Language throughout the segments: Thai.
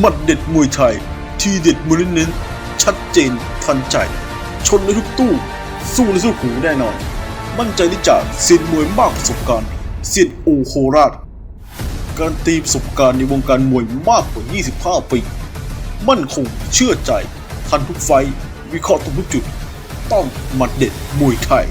หมัดเด็ดมวยไทย ทีเด็ดมวยเน้นชัดเจนทันใจ ชนในทุกตู้ สู้ในสู้หูแน่นอน มั่นใจได้จาเซียนมวยมากประสบการณ์เซียนโอโคราช การตีประสบการณ์ในวงการมวยมากกว่า 25 ปี มั่นคงเชื่อใจ ทันทุกไฟ วิเคราะห์ทุกจุด ต้องหมัดเด็ดมวยไทย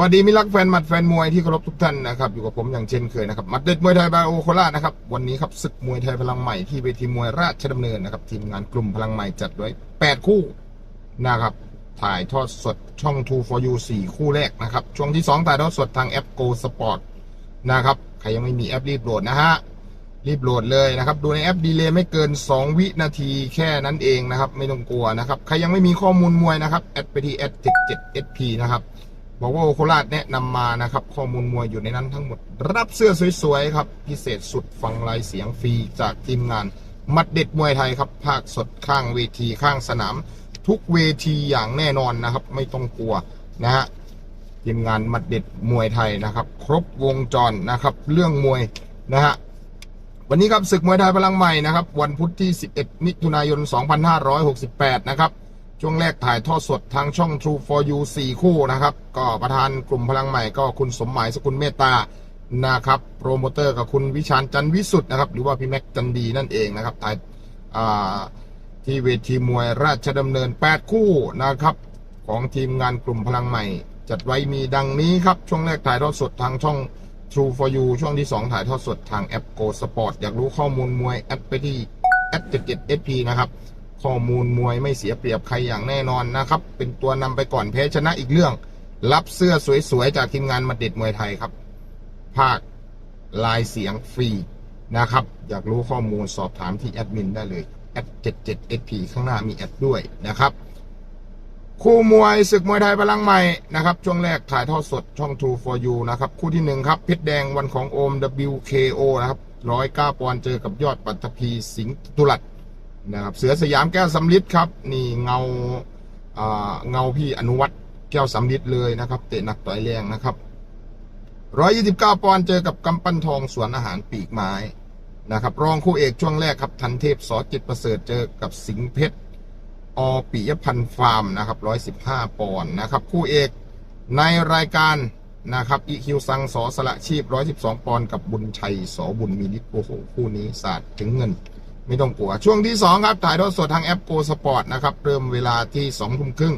วัสดีมิตรรักแฟนหมัดแฟนมวยที่เคารพทุกท่านนะครับอยู่กับผมอย่างเช่นเคยนะครับมัดเด็ดมวยไทยบายโอโคราชนะครับวันนี้ครับศึกมวยไทยพลังใหม่ที่เวทีมวยราชดำเนินนะครับทีมงานกลุ่มพลังใหม่จัดไว้8คู่นะครับถ่ายทอดสดช่อง2 for you 4 คู่แรกนะครับช่วงที่ 2 ถ่ายทอดสดทางแอป Go Sport นะครับใครยังไม่มีแอปรีบโหลดนะฮะรีบโหลดเลยนะครับดูในแอปดีเลยไม่เกิน 2 วินาทีแค่นั้นเองนะครับไม่ต้องกลัวนะครับใครยังไม่มีข้อมูลมวยนะครับแอดไปที่แอด77 SP นะครับ บอกว่าโอโคราชแนะนำมานะครับ ข้อมูลมวยอยู่ในนั้นทั้งหมด รับเสื้อสวยๆครับ พิเศษสุดฟังลายเสียงฟรีจากทีมงาน มัดเด็ดมวยไทยครับ ภาคสดข้างเวทีข้างสนาม ทุกเวทีอย่างแน่นอนนะครับ ไม่ต้องกลัวนะฮะทีมงานมัดเด็ดมวยไทยนะครับ ครบวงจรนะครับ เรื่องมวยนะฮะวันนี้ครับศึกมวยไทยพลังใหม่นะครับ วันพุธที่ 11 มิถุนายน 2568 นะครับ ช่วงแรกถ่ายทอดสดทางช่อง True for You 4 คู่นะครับ ก็ประธานกลุ่มพลังใหม่ก็คุณสมหมายสกุลเมตตานะครับ โปรโมเตอร์กับคุณวิชาญจันวิสุทธ์นะครับ หรือว่าพี่แม็กจันดีนั่นเองนะครับถ่ายที่เวทีมวยราชดำเนิน 8 คู่นะครับ ของทีมงานกลุ่มพลังใหม่ จัดไว้มีดังนี้ครับ ช่วงแรกถ่ายทอดสดทางช่อง True for You ช่วงที่ 2 ถ่ายทอดสดทางแอป Go Sport อยากรู้ข้อมูลมวยแอดไปที่แอด77 SP นะครับ ข้อมูลมวยไม่เสียเปรียบใครอย่างแน่นอนนะครับ เป็นตัวนำไปก่อนแพ้ชนะอีกเรื่อง รับเสื้อสวยๆจากทีมงานมาเด็ดมวยไทยครับ ภาคลายเสียงฟรีนะครับ อยากรู้ข้อมูลสอบถามที่แอดมินได้เลยแอด 77 SP ข้างหน้ามีแอดด้วยนะครับ คู่มวยศึกมวยไทยพลังใหม่นะครับ ช่วงแรกถ่ายทอดสดช่อง True for You นะครับ คู่ที่หนึ่งครับเพชรแดงวันของโอม WKO นะครับร้อยเก้าปอนด์เจอกับยอดปัตภีสิงห์ตุลัด นะครับ เสือสยามแก้วสำลิดครับ นี่เงาเงาพี่อนุวัตรแก้วสำลิดเลยนะครับ เตะหนักต่อยแรงนะครับร้อยยี่สิบเก้าปอนด์เจอกับกำปั้นทองสวนอาหารปีกไม้นะครับ รองคู่เอกช่วงแรกครับทันเทพสอจิตประเสริฐเจอกับสิงห์เพชรอปิยพันธ์ฟาร์มนะครับร้อยสิบห้าปอนด์นะครับ คู่เอกในรายการนะครับอีคิวซังสอสละชีพร้อยสิบสองปอนด์กับบุญชัยสอบุญมีนิดโอ้โหคู่นี้ศาสตร์ถึงเงิน ไม่ต้องกลัว ช่วงที่ 2 ครับ ถ่ายทอดสดทางแอปโกสปอร์ตนะครับ เริ่มเวลาที่2ทุ่มครึ่ง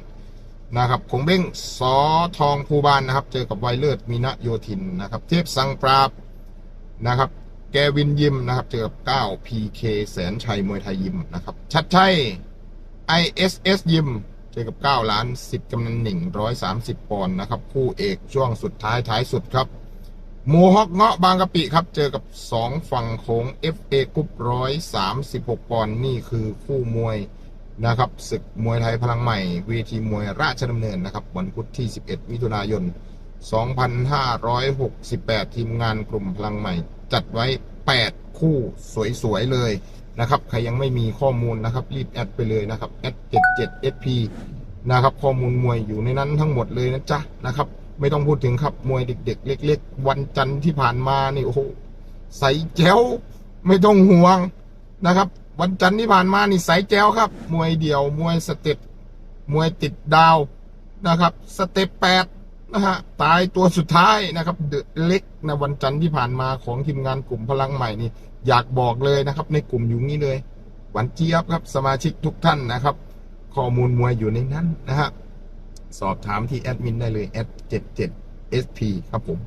นะครับคงเบ้งสอทองภูบานนะครับ เจอกับไวเลิศมีนะโยธินนะครับ เทพสังปราบนะครับ แกวินยิมนะครับ เจอกับ9 PK แสนชัยมวยไทยยิมนะครับ ชัดชัย ISS ยิมเจอกับ 9 ล้าน 10กำนันหนึ่ง130ปอนด์นะครับ คู่เอกช่วงสุดท้ายท้ายสุดครับ หมูฮอกเงาะบางกะปิครับ เจอกับ2ฝั่งโขง FA กรุ๊ปร้อยสามสิบหกปอนด์นี่คือคู่มวยนะครับศึกมวยไทยพลังใหม่เวทีมวยราชดำเนินนะครับวันพุธที่ 11 มิถุนายน 2568 ทีมงานกลุ่มพลังใหม่ จัดไว้ 8 คู่สวยๆเลยนะครับใครยังไม่มีข้อมูลนะครับรีบแอดไปเลยนะครับแอด77 SP นะครับข้อมูลมวยอยู่ในนั้นทั้งหมดเลยนะจ๊ะนะครับ ไม่ต้องพูดถึงครับ มวยเด็ก ๆ เล็ก ๆ วันจันทร์ที่ผ่านมานี่โอ้โหใสแจ๋วไม่ต้องห่วงนะครับ วันจันทร์ที่ผ่านมานี่ใสแจ๋วครับ มวยเดี่ยว มวยสเต็ปมวยติดดาวนะครับ สเต็ปแปดนะฮะตายตัวสุดท้ายนะครับเดเล็กนะวันจันทร์ที่ผ่านมาของทีมงานกลุ่มพลังใหม่นี่ อยากบอกเลยนะครับ ในกลุ่มอยู่นี้เลยหวันเจี๊ยบครับ สมาชิกทุกท่านนะครับ ข้อมูลมวยอยู่ในนั้นนะฮะ สอบถามที่แอดมินได้เลยแอด77 SP ครับผม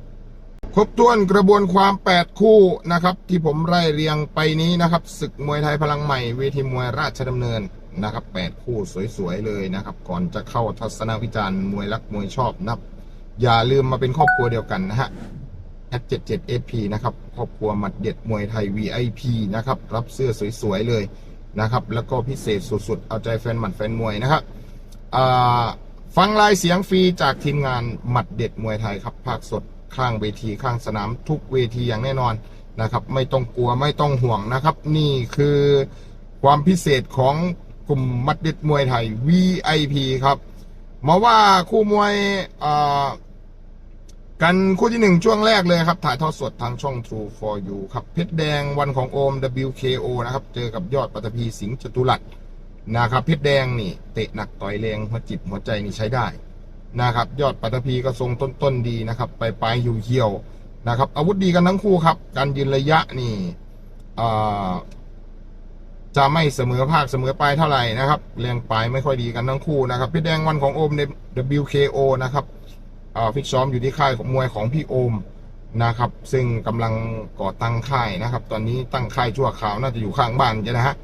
ครบถ้วนกระบวนความ 8 คู่นะครับ ที่ผมไล่เรียงไปนี้นะครับศึกมวยไทยพลังใหม่เวทีมวยราชดำเนินนะครับ 8 คู่สวยๆเลยนะครับ ก่อนจะเข้าทัศนวิจารณ์มวยรักมวยชอบนับ อย่าลืมมาเป็นครอบครัวเดียวกันนะฮะแอด77 SP นะครับครอบครัวหมัดเด็ดมวยไทย VIP นะครับรับเสื้อสวยๆเลยนะครับ แล้วก็พิเศษสุดๆ เอาใจแฟนหมัดแฟนมวยนะครับอ่า ฟังลายเสียงฟรีจากทีมงานหมัดเด็ดมวยไทยครับภาคสดข้างเวทีข้างสนามทุกเวทีอย่างแน่นอนนะครับ ไม่ต้องกลัวไม่ต้องห่วงนะครับ นี่คือความพิเศษของกลุ่มมัดเด็ดมวยไทย VIP ครับมาว่าคู่มวยกันคู่ที่หนึ่งช่วงแรกเลยครับ ถ่ายทอดสดทางช่อง True for You ครับเพชรแดงวันของโอม WKO นะครับ เจอกับยอดปัตภีสิงห์จตุรัส นะครับเพชรแดงนี่ เตะหนักต่อยแรงหัวจิตหัวใจนี่ใช้ได้นะครับ ยอดปัตภีก็ทรงต้นๆดีนะครับ ไปปลายอยู่เหี่ยวนะครับ อาวุธดีกันทั้งคู่ครับ การยืนระยะนี่จะไม่เสมอภาคเสมอปลายเท่าไหร่นะครับแรงปลายไม่ค่อยดีกันทั้งคู่นะครับพี่แดงวันของโอมใน WKO นะครับฟิตซ้อมอยู่ที่ค่ายของมวยของพี่โอมนะครับ ซึ่งกำลังก่อตั้งค่ายนะครับ ตอนนี้ตั้งค่ายชั่วคราวน่าจะอยู่ข้างบ้านจะนะฮะ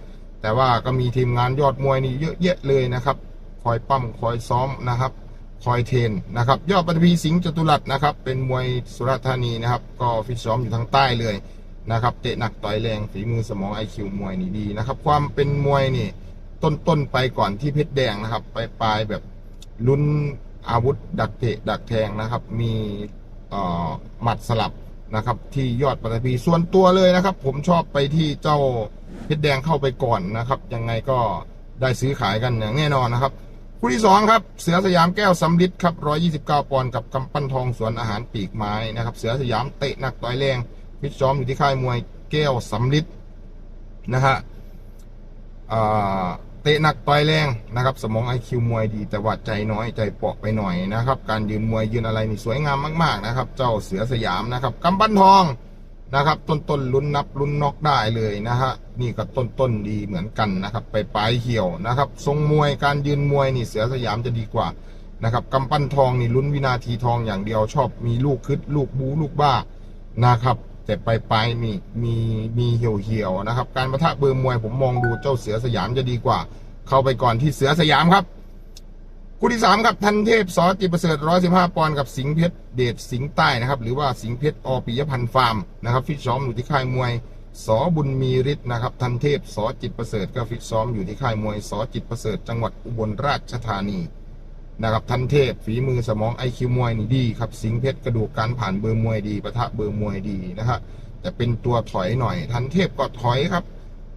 แต่ว่าก็มีทีมงานยอดมวยนี่เยอะแยะเลยนะครับ คอยปั้มคอยซ้อมนะครับ คอยเทรนนะครับ ยอดปฐพีสิงห์จตุรัสนะครับ เป็นมวยสุราษฎร์ธานีนะครับ ก็ฟิตซ้อมอยู่ทางใต้เลยนะครับ เตะหนักต่อยแรงฝีมือสมองไอคิวมวยนี่ดีนะครับ ความเป็นมวยนี่ต้นต้นๆไปก่อนที่เพชรแดงนะครับ ไปปลายแบบลุ้นอาวุธดักเตะดักแทงนะครับ มีหมัดสลับนะครับ ที่ยอดปฐพีส่วนตัวเลยนะครับ ผมชอบไปที่เจ้า เพชรแดงเข้าไปก่อนนะครับ ยังไงก็ได้ซื้อขายกันอย่างแน่นอนนะครับคู่ที่สองครับ เสือสยามแก้วสำลิดครับ129ปอนด์กับกำปั้นทองสวนอาหารปีกไม้นะครับ เสือสยามเตะหนักต่อยแรงฟิตซ้อมอยู่ที่ค่ายมวยแก้วสำลิดนะฮะอ่าเตะหนักต่อยแรงนะครับ สมองไอคิวมวยดีแต่ว่าใจน้อยใจเปราะไปหน่อยนะครับ การยืนมวยยืนอะไรนี่สวยงามมาก ๆ นะครับ เจ้าเสือสยามนะครับกำปั้นทอง นะครับ ต้นต้นลุ้นนับลุ้นนอกได้เลยนะฮะนี่ก็ต้นต้นดีเหมือนกันนะครับ ไปปลายเหี่ยวนะครับทรงมวยการยืนมวยนี่เสือสยามจะดีกว่านะครับกำปั้นทองนี่ลุ้นวินาทีทองอย่างเดียวชอบมีลูกคึดลูกบูลูกบ้านะครับ แต่ไปปลายๆนี่มีมีเหี่ยวเหี่ยวนะครับ การประทะเบอร์มวยผมมองดูเจ้าเสือสยามจะดีกว่า เข้าไปก่อนที่เสือสยามครับ คู่ที่สามครับทันเทพสอจิตประเสริฐร้อยสิบห้าปอนด์กับสิงห์เพชรเดชสิงห์ใต้นะครับ หรือว่าสิงห์เพชรอปิยพันธ์ฟาร์มนะครับฟิตซ้อมอยู่ที่ค่ายมวยสอบุญมีฤทธิ์นะครับทันเทพสอจิตประเสริฐก็ฟิตซ้อมอยู่ที่ค่ายมวยสอจิตประเสริฐจังหวัดอุบลราชธานีนะครับทันเทพฝีมือสมองไอคิวมวยนี่ดีครับสิงห์เพชรกระดูกการผ่านเบอร์มวยดีปะทะเบอร์มวยดีนะครับแต่เป็นตัวถอยหน่อยทันเทพก็ถอยครับ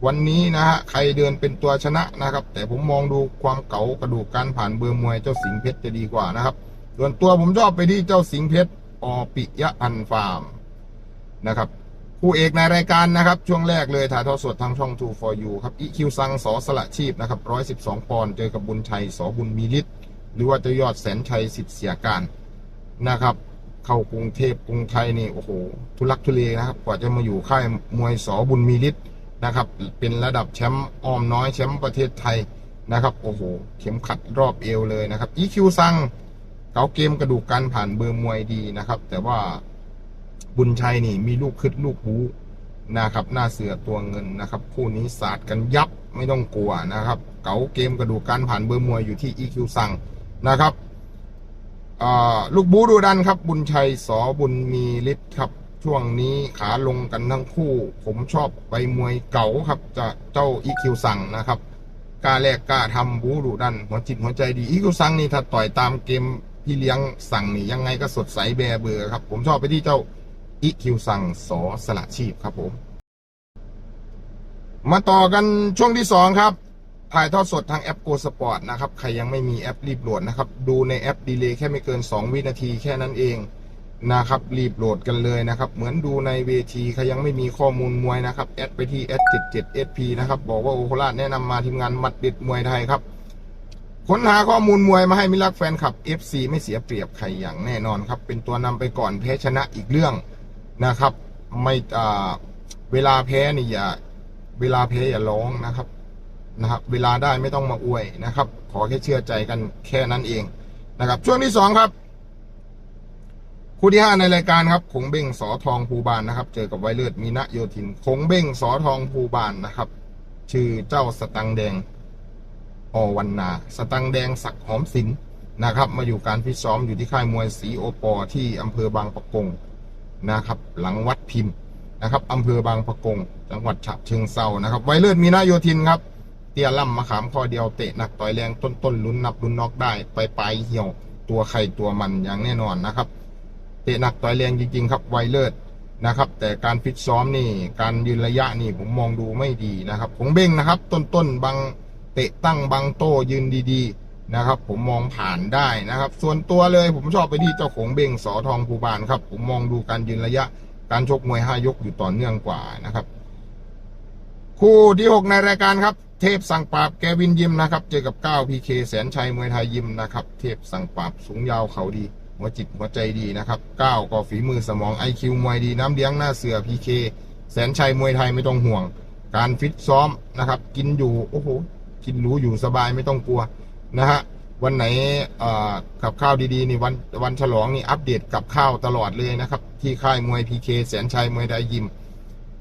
วันนี้นะฮะใครเดินเป็นตัวชนะนะครับ แต่ผมมองดูความเก๋ากระดูกการผ่านเบอร์มวยเจ้าสิงเพชรจะดีกว่านะครับ ส่วนตัวผมชอบไปที่เจ้าสิงเพชรอปิยะพันฟาร์มนะครับคู่เอกในรายการนะครับ ช่วงแรกเลยถ่ายทอดสดทางช่อง2 for you ครับอีคิวซังสอสละชีพนะครับ112 ปอนด์เจอกับบุญชัยสอบุญมีฤทธิ์หรือว่าจะยอดแสนชัยสิทธิ์เสียการนะครับ เข้ากรุงเทพกรุงไทยนี่โอ้โหทุลักทุเลนะครับ กว่าจะมาอยู่ค่ายมวยสอบุญมีฤทธิ์ นะครับ เป็นระดับแชมป์อ้อมน้อยแชมป์ประเทศไทยนะครับ โอ้โห เข็มขัดรอบเอวเลยนะครับ EQ ซังเกาเกมกระดูกการผ่านเบอร์มวยดีนะครับ แต่ว่าบุญชัยนี่มีลูกคึดลูกบูนะครับ หน้าเสือตัวเงินนะครับ คู่นี้สาดกันยับไม่ต้องกลัวนะครับ เก๋าเกมกระดูกการผ่านเบอร์มวยอยู่ที่ EQ ซังนะครับลูกบูดูดันครับ บุญชัยสอบุญมีฤทธิ์ครับ ช่วงนี้ขาลงกันทั้งคู่ ผมชอบไปมวยเก่าครับ จะเจ้าอีคิวสั่งนะครับกล้าแลกกล้าทำบูดูดัน หัวจิตหัวใจดีอีคิวสั่งนี่ถ้าต่อยตามเกมพี่เลี้ยงสั่งนี่ยังไงก็สดใสแบเบือครับ ผมชอบไปที่เจ้าอีคิวสั่งสอสละชีพครับผม มาต่อกันช่วงที่สองครับถ่ายทอดสดทางแอป Go Sport นะครับ ใครยังไม่มีแอปรีบโหลดนะครับ ดูในแอปดีเลย์แค่ไม่เกิน 2 วินาทีแค่นั้นเอง นะครับรีบโหลดกันเลยนะครับ เหมือนดูในเวทีใครยังไม่มีข้อมูลมวยนะครับแอดไปที่ S77SP นะครับ บอกว่าโอโคราชแนะนำมาทีมงานมัดเด็ดมวยไทยครับค้นหาข้อมูลมวยมาให้มิลักแฟนคลับ FC ไม่เสียเปรียบใครอย่างแน่นอนครับ เป็นตัวนำไปก่อนแพ้ชนะอีกเรื่องนะครับ ไม่อ่าเวลาแพ้นี่อย่า เวลาแพ้อย่าร้องนะครับนะครับ เวลาได้ไม่ต้องมาอวยนะครับ ขอแค่เชื่อใจกันแค่นั้นเองนะครับ ช่วงที่สองครับ คู่ที่ห้าในรายการครับคงเบ้งสอทองภูบานนะครับ เจอกับไวเลือดมีนะโยธินคงเบ้งสอทองภูบานนะครับ ชื่อเจ้าสตังแดงอวันนา สตังแดงศักหอมสินนะครับ มาอยู่การฟิซ้อมอยู่ที่ค่ายมวยสีโอปอที่อำเภอบางปะกงนะครับ หลังวัดพิมพ์นะครับอำเภอบางปะกง จังหวัดฉะเชิงเซานะครับไวเลือดมีนะโยธินครับ เตี้ยล่ำมะขามคอเดียวเตะหนักต่อยแรงต้นต้นลุ้นนับลุ้นน็อกได้ ไปไปเหี่ยวตัวใครตัวมันอย่างแน่นอนนะครับ เตะหนักต่อยแรงจริง ๆ ครับไวเลิศนะครับ แต่การฟิตซ้อมนี่ การยืนระยะนี่ผมมองดูไม่ดีนะครับของเบ้งนะครับ ต้นๆบางเตะตั้งบางโต้ยืนดีๆนะครับ ผมมองผ่านได้นะครับ ส่วนตัวเลยผมชอบไปที่เจ้าของเบ้งสอทองภูบานครับ ผมมองดูการยืนระยะ การชกมวยห้ายกอยู่ต่อเนื่องกว่านะครับ คู่ที่6ในรายการครับเทพสั่งปราบแกวินยิมนะครับ เจอกับก้าวพีเคแสนชัยมวยไทยยิมนะครับ เทพสั่งปราบสูงยาวเขาดี หัวจิตหัวใจดีนะครับก้าวก็ฝีมือสมองไอคิวมวยดีน้ำเลี้ยงหน้าเสือพีเคแสนชัยมวยไทยไม่ต้องห่วง การฟิตซ้อมนะครับ กินอยู่โอ้โหกินหรู้อยู่สบายไม่ต้องกลัวนะฮะวันไหนเอ่อกับข้าวดีๆนี่วันวันฉลองนี่อัปเดตกับข้าวตลอดเลยนะครับ ที่ค่ายมวยพีเคแสนชัยมวยไทยยิม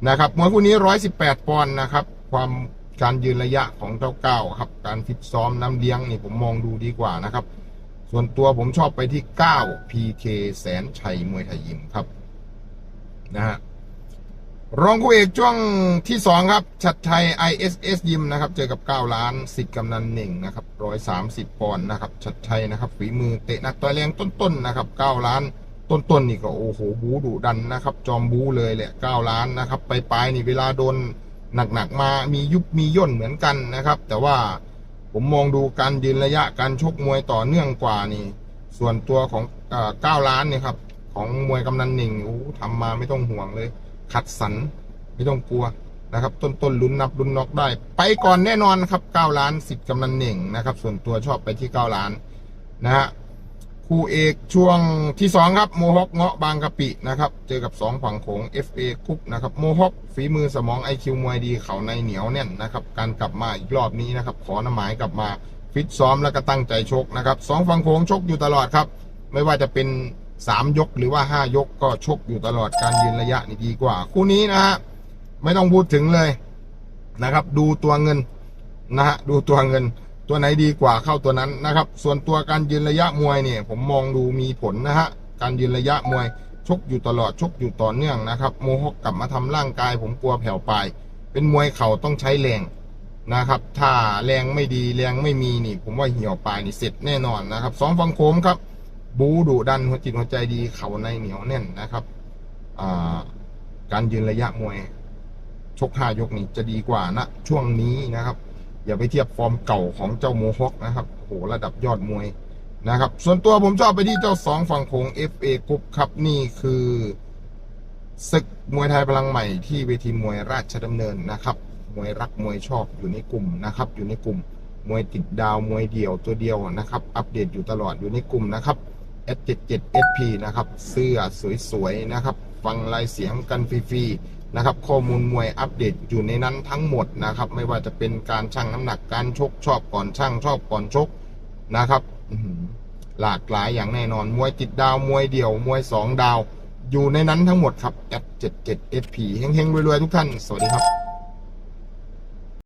นะครับมวยคู่นี้ 118 ปอนด์นะครับ ความการยืนระยะของเจ้าเก้าครับ การฟิตซ้อมน้ำเลี้ยงนี่ผมมองดูดีกว่านะครับ ส่วนตัวผมชอบไปที่ 9 PK แสนชัยมวยไทยยิมครับ นะฮะรองคู่เอกช่วงที่ 2 ครับ ชัดชัย ISS ยิมนะครับ เจอกับ 9 ล้านสิทธิ์กำนันหนึ่งนะครับ 130 ปอนด์นะครับ ชัดชัยนะครับฝีมือเตะหนักต่อยแรงต้นๆนะครับ 9 ล้านต้นๆนี่ก็โอ้โหบูดุดันนะครับ จอมบูเลยแหละเก้าล้านนะครับ ไปปลายๆนี่เวลาโดนหนักๆมามียุบมีย่นเหมือนกันนะครับ แต่ว่า ผมมองดูการยืนระยะการชกมวยต่อเนื่องกว่านี่ ส่วนตัวของเก้าล้านเนี่ยครับ ของมวยกำนันหนึ่งโอ้ทำมาไม่ต้องห่วงเลย คัดสรรไม่ต้องกลัวนะครับ ต้นต้นลุ้นนับลุ้นน็อกได้ ไปก่อนแน่นอนครับเก้าล้านสิบกำนันหนึ่งนะครับ ส่วนตัวชอบไปที่เก้าล้านนะฮะ คู่เอกช่วงที่2ครับโมฮอคเงาะบางกะปินะครับ เจอกับ2ฝั่งโขง FA คุกนะครับโมฮอคฝีมือสมอง IQ มวยดีเขาในเหนียวแน่นนะครับ การกลับมาอีกรอบนี้นะครับ ขอน้ำหมายกลับมาฟิตซ้อมแล้วก็ตั้งใจชกนะครับสองฝั่งโขงชกอยู่ตลอดครับ ไม่ว่าจะเป็น3ยกหรือว่า5ยกก็ชกอยู่ตลอดการยืนระยะนี่ดีกว่า คู่นี้นะฮะไม่ต้องพูดถึงเลยนะครับ ดูตัวเงินนะฮะดูตัวเงิน ตัวไหนดีกว่าเข้าตัวนั้นนะครับ ส่วนตัวการยืนระยะมวยเนี่ย ผมมองดูมีผลนะฮะการยืนระยะมวยชกอยู่ตลอดชกอยู่ต่อเนื่องนะครับโมฮอกกลับมาทำร่างกาย ผมกลัวแผ่วไป เป็นมวยเข่าต้องใช้แรงนะครับ ถ้าแรงไม่ดีแรงไม่มีนี่ ผมว่าเหี่ยวปลายนี่เสร็จแน่นอนนะครับสองฝั่งโค้งครับ บูดุดันหัวจิตหัวใจดีเข่าในเหนียวแน่นนะครับาการยืนระยะมวย ชกห้ายกนี่จะดีกว่านะช่วงนี้นะครับ อย่าไปเทียบฟอร์มเก่าของเจ้าโมฮอคนะครับโหระดับยอดมวยนะครับ ส่วนตัวผมชอบไปที่เจ้าสองฝั่งโขง FA กรุ๊ปครับนี่คือศึกมวยไทยพลังใหม่ที่เวทีมวยราชดำเนินนะครับ มวยรักมวยชอบอยู่ในกลุ่มนะครับ อยู่ในกลุ่มมวยติดดาวมวยเดี่ยวตัวเดียวนะครับ อัปเดตอยู่ตลอดอยู่ในกลุ่มนะครับ S77SP นะครับ เสื้อสวยๆนะครับ ฟังลายเสียงกันฟรีๆ นะครับข้อมูลมวยอัปเดตอยู่ในนั้นทั้งหมดนะครับ ไม่ว่าจะเป็นการชั่งน้ำหนักการชกชอบก่อนชั่งชอบก่อนชกนะครับหลากหลายอย่างแน่นอนมวยติดดาวมวยเดี่ยวมวยสองดาว อยู่ในนั้นทั้งหมดครับ F77SP เฮงๆรวยๆทุกท่าน สวัสดีครับ